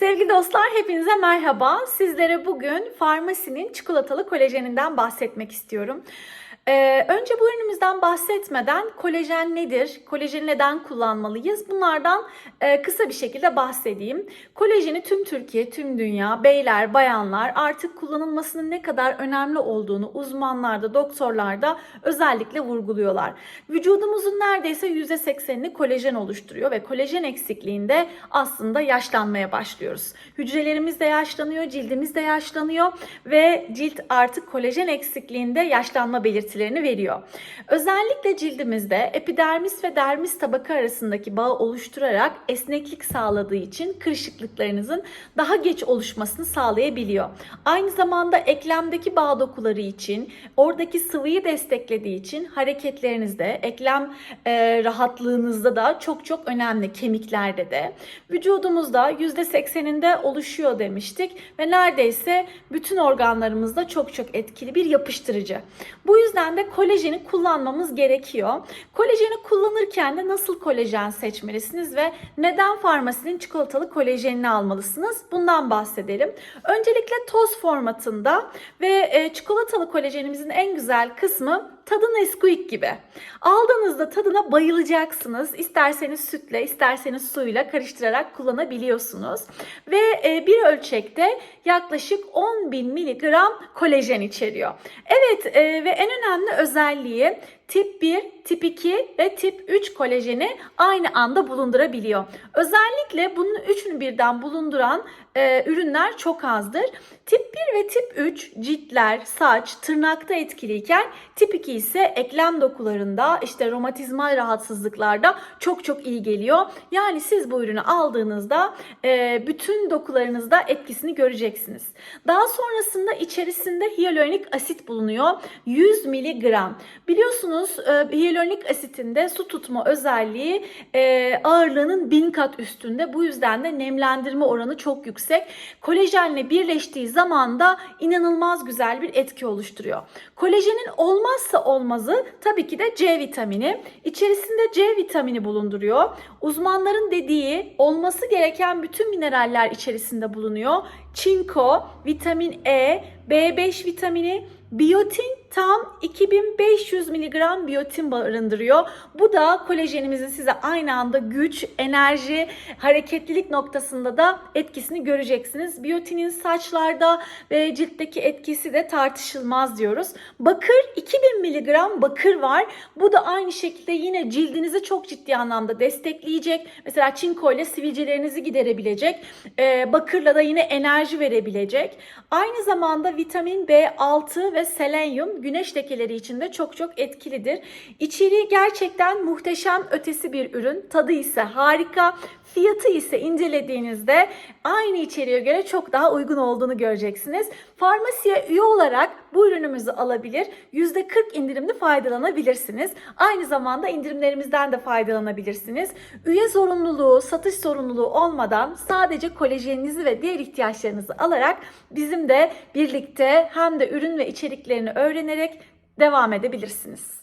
Sevgili dostlar hepinize merhaba. Sizlere bugün Farmasi'nin çikolatalı kolajeninden bahsetmek istiyorum. Ee, önce bu ürünümüzden bahsetmeden kolajen nedir, kolajeni neden kullanmalıyız bunlardan e, kısa bir şekilde bahsedeyim. Kolajeni tüm Türkiye, tüm dünya, beyler, bayanlar artık kullanılmasının ne kadar önemli olduğunu uzmanlar da doktorlar da özellikle vurguluyorlar. Vücudumuzun neredeyse %80'ini kolajen oluşturuyor ve kolajen eksikliğinde aslında yaşlanmaya başlıyoruz. Hücrelerimiz de yaşlanıyor, cildimiz de yaşlanıyor ve cilt artık kolajen eksikliğinde yaşlanma belirtilerini veriyor. Özellikle cildimizde epidermis ve dermis tabaka arasındaki bağı oluşturarak esneklik sağladığı için kırışıklıklarınızın daha geç oluşmasını sağlayabiliyor. Aynı zamanda eklemdeki bağ dokuları için, oradaki sıvıyı desteklediği için hareketlerinizde, eklem e, rahatlığınızda da çok çok önemli kemiklerde de. Vücudumuzda %80'inde oluşuyor demiştik ve neredeyse bütün organlarımızda çok çok etkili bir yapıştırıcı. Bu yüzden de kolajeni kullanmamız gerekiyor. Kolajeni kullanırken de nasıl kolajen seçmelisiniz ve neden farmasinin çikolatalı kolajenini almalısınız? Bundan bahsedelim. Öncelikle toz formatında ve e, çikolatalı kolajenimizin en güzel kısmı tadı Nesquik gibi. Aldığınızda tadına bayılacaksınız. İsterseniz sütle, isterseniz suyla karıştırarak kullanabiliyorsunuz. Ve e, bir ölçekte yaklaşık 10.000 miligram kolajen içeriyor. Evet e, ve en önemli özelliği tip 1, tip 2 ve tip 3 kolajeni aynı anda bulundurabiliyor. Özellikle bunun üçünü birden bulunduran e, ürünler çok azdır. Tip 1 ve tip 3 ciltler, saç, tırnakta etkiliyken tip 2 ise eklem dokularında işte romatizmal rahatsızlıklarda çok çok iyi geliyor. Yani siz bu ürünü aldığınızda e, bütün dokularınızda etkisini göreceksiniz. Daha sonrasında içerisinde hyaluronik asit bulunuyor. 100 miligram. Biliyorsunuz e, hyaluronik asitinde su tutma özelliği e, ağırlığının bin kat üstünde. Bu yüzden de nemlendirme oranı çok yüksek. Kolajenle birleştiği zaman da inanılmaz güzel bir etki oluşturuyor. Kolajenin olmazsa olmazı tabii ki de C vitamini. İçerisinde C vitamini bulunduruyor. Uzmanların dediği olması gereken bütün mineraller içerisinde bulunuyor. Çinko, vitamin E, B5 vitamini, Biyotin tam 2500 mg biyotin barındırıyor. Bu da kolajenimizin size aynı anda güç, enerji, hareketlilik noktasında da etkisini göreceksiniz. Biyotinin saçlarda ve ciltteki etkisi de tartışılmaz diyoruz. Bakır 2000 mg bakır var. Bu da aynı şekilde yine cildinizi çok ciddi anlamda destekleyecek. Mesela çinko ile sivilcelerinizi giderebilecek. Ee, bakırla da yine enerji verebilecek. Aynı zamanda vitamin B6 ve selenyum güneş lekeleri için de çok çok etkilidir. İçeriği gerçekten muhteşem ötesi bir ürün. Tadı ise harika. Fiyatı ise incelediğinizde aynı içeriğe göre çok daha uygun olduğunu göreceksiniz. Farmasiye üye olarak bu ürünümüzü alabilir. %40 indirimli faydalanabilirsiniz. Aynı zamanda indirimlerimizden de faydalanabilirsiniz. Üye zorunluluğu, satış zorunluluğu olmadan sadece kolajeninizi ve diğer ihtiyaçlarınızı alarak bizim de birlikte hem de ürün ve içeriklerini öğrenerek devam edebilirsiniz.